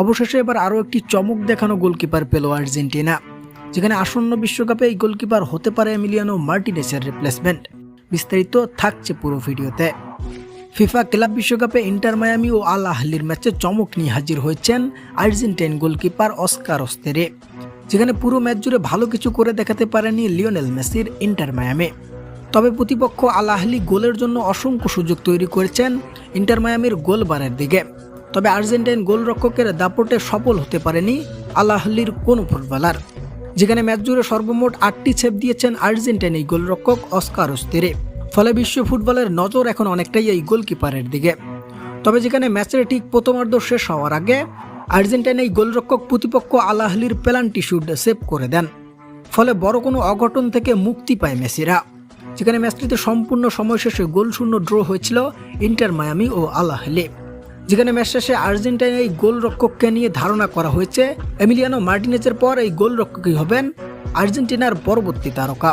অবশেষে এবার আরও একটি চমক দেখানো গোলকিপার পেল আর্জেন্টিনা, যেখানে আসন্ন বিশ্বকাপে এই গোলকিপার হতে পারে এমিলিয়ানো মার্টিনেসের রিপ্লেসমেন্ট বিস্তারিত থাকছে পুরো ভিডিওতে। ফিফা ক্লাব বিশ্বকাপে ইন্টার মায়ামি ও আল আহলির ম্যাচে চমক নিয়ে হাজির হয়েছেন আর্জেন্টাইন গোলকিপার অস্কার অস্তেরে, যেখানে পুরো ম্যাচ জুড়ে ভালো কিছু করে দেখাতে পারেনি লিওনেল মেসির ইন্টার মায়ামি। তবে প্রতিপক্ষ আল আহলি গোলের জন্য অসংখ্য সুযোগ তৈরি করেছেন ইন্টার মায়ামির গোলবারের দিকে। তবে আর্জেন্টাইন গোলরক্ষকের দাপটে সফল হতে পারেনি আল আহলির কোনো ফুটবলার। যেখানে ম্যাচ জুড়ে সর্বমোট আটটি ছেপ দিয়েছেন আর্জেন্টাইন এই গোলরক্ষক অস্কার ওস্তেরে ফলে বিশ্ব ফুটবলের নজর এখন অনেকটাই এই গোলকিপারের দিকে। তবে যেখানে ম্যাচের ঠিক প্রথমার্ধ শেষ হওয়ার আগে আর্জেন্টাইন এই গোলরক্ষক প্রতিপক্ষ আল আহলির পেনাল্টি শুট সেভ করে দেন। ফলে বড় কোনো অঘটন থেকে মুক্তি পায় মেসিরা। যেখানে ম্যাচটিতে সম্পূর্ণ সময় শেষে গোল শূন্য ড্র হয়েছিল ইন্টার মায়ামি ও আল আহলি যেখানে ম্যাচ শেষে আর্জেন্টাইন এই গোলরক্ষককে নিয়ে ধারণা করা হয়েছে, এমিলিয়ানো মার্টিনেজের পর এই গোলরক্ষকই হবেন আর্জেন্টিনার পরবর্তী তারকা।